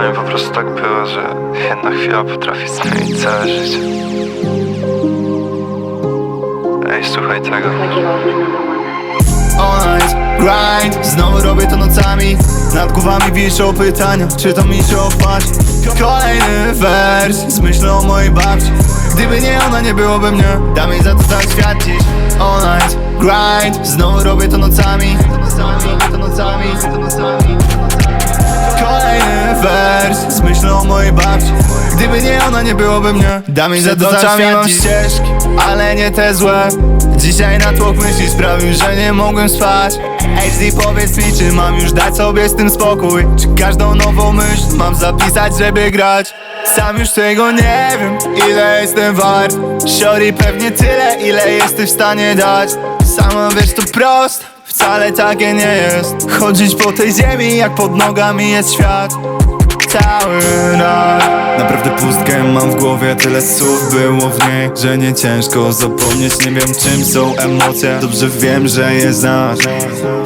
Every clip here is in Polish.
Czasami po prostu tak było, że jedna chwila potrafi zmienić całe życie. Ej, słuchaj tego. Night, grind Znowu robię to nocami Nad głowami wiszą pytania Czy to mi się opłaci? Kolejny wers Z myślą o mojej babci Gdyby nie ona, nie byłoby mnie Dam jej za to cały świat dziś night, grind Znowu Robię to nocami wers Z myślą o mojej babci. Gdyby nie ona, nie byłoby mnie. Dam jej za świat mam ścieżki. Ale nie te złe. Dzisiaj natłok myśli sprawił, że nie mogłem spać. HD powiedz mi, czy mam już dać sobie z tym spokój? Czy każdą nową myśl mam zapisać, żeby grać? Sam już tego nie wiem, ile jestem wart. Shorty pewnie tyle, ile jesteś w stanie dać. Sama wiesz to prost, wcale takie nie jest. Chodzić po tej ziemi, jak pod nogami jest świat. Cały raz Naprawdę pustkę mam w głowie Tyle słów było w niej Że nie ciężko zapomnieć Nie wiem czym są emocje. Dobrze wiem, że je znasz.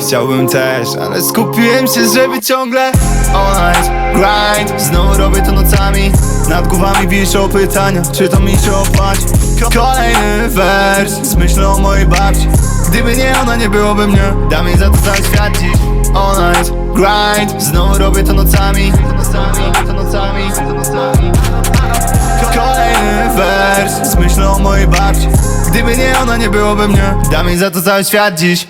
Chciałbym też, ale skupiłem się, żeby ciągle All night, grind. Znowu robię to nocami. Nad głowami wiszą pytania Czy to mi się opłaci? Ko- Kolejny wers Z myślą o mojej babci. Gdyby nie ona, nie byłoby mnie. Dam jej za to cały świat dziś All grind. Znowu robię to nocami. To nocami Ko- Kolejny wers Z myślą o mojej babci. Gdyby nie ona, nie byłoby mnie. Dam jej za to cały świat dziś